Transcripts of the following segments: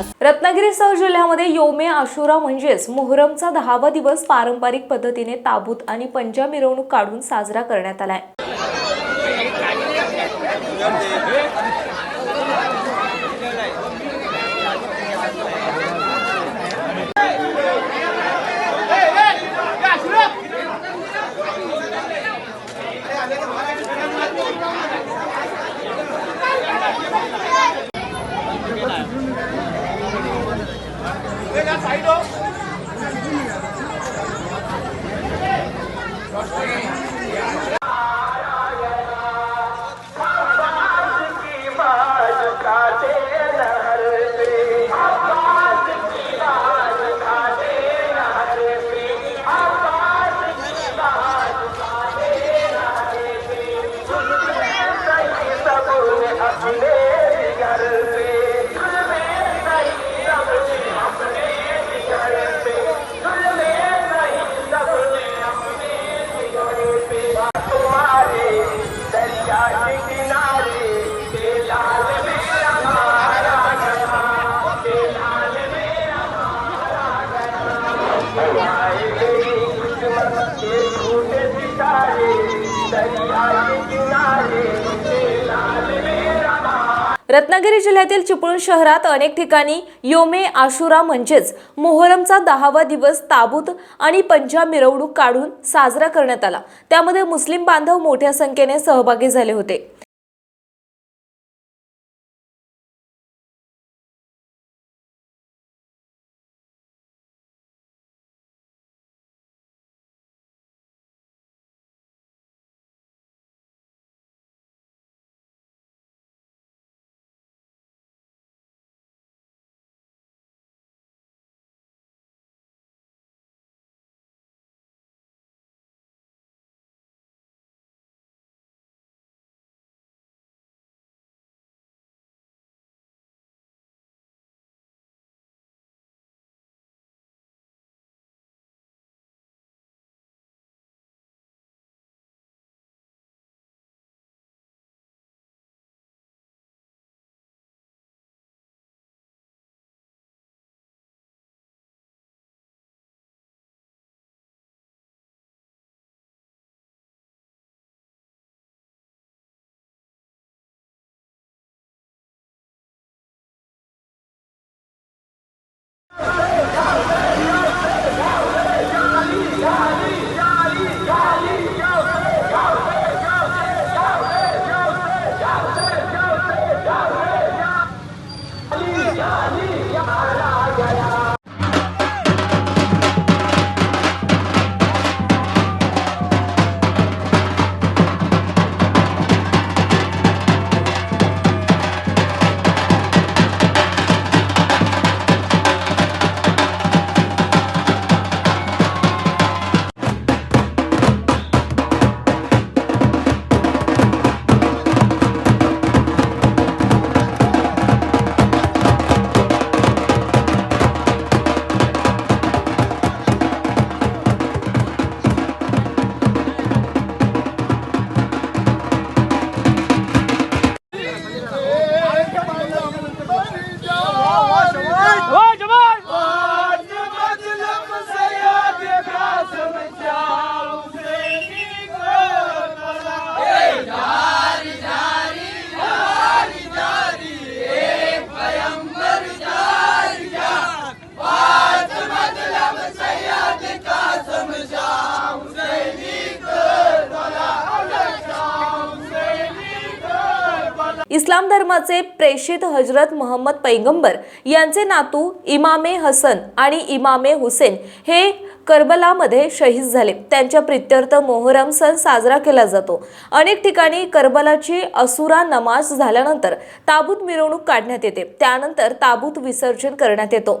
रत्नागिरी रत्नागिरीसह जिल्ह्यामध्ये योमे आशुरा म्हणजेच मोहरमचा दहावा दिवस पारंपरिक पद्धतीने ताबूत आणि पंजा मिरवणूक काढून साजरा करण्यात आलाय. Nó 到 रत्नागिरी जिल्ह्यातील चिपळूण शहरात अनेक ठिकाणी योमे आशुरा म्हणजेच मोहरमचा दहावा दिवस ताबूत आणि पंजा मिरवणूक काढून साजरा करण्यात आला. त्यामध्ये मुस्लिम बांधव मोठ्या संख्येने सहभागी झाले होते. इस्लाम धर्माचे प्रेषित हजरत मोहम्मद पैगंबर यांचे नातू इमामे हसन आणि इमामे हुसेन हे करबलामध्ये शहीद झाले. त्यांच्या प्रित्यर्थ मोहरम सण साजरा केला जातो. अनेक ठिकाणी करबलाची असुरा नमाज झाल्यानंतर ताबूत मिरवणूक काढण्यात येते. त्यानंतर ताबूत विसर्जन करण्यात येतो.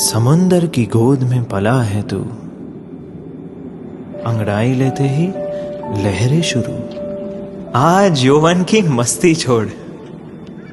समुंदर की गोद में पला है तू। अंगड़ाई लेते ही लहरें शुरू। आज यौवन की मस्ती छोड़।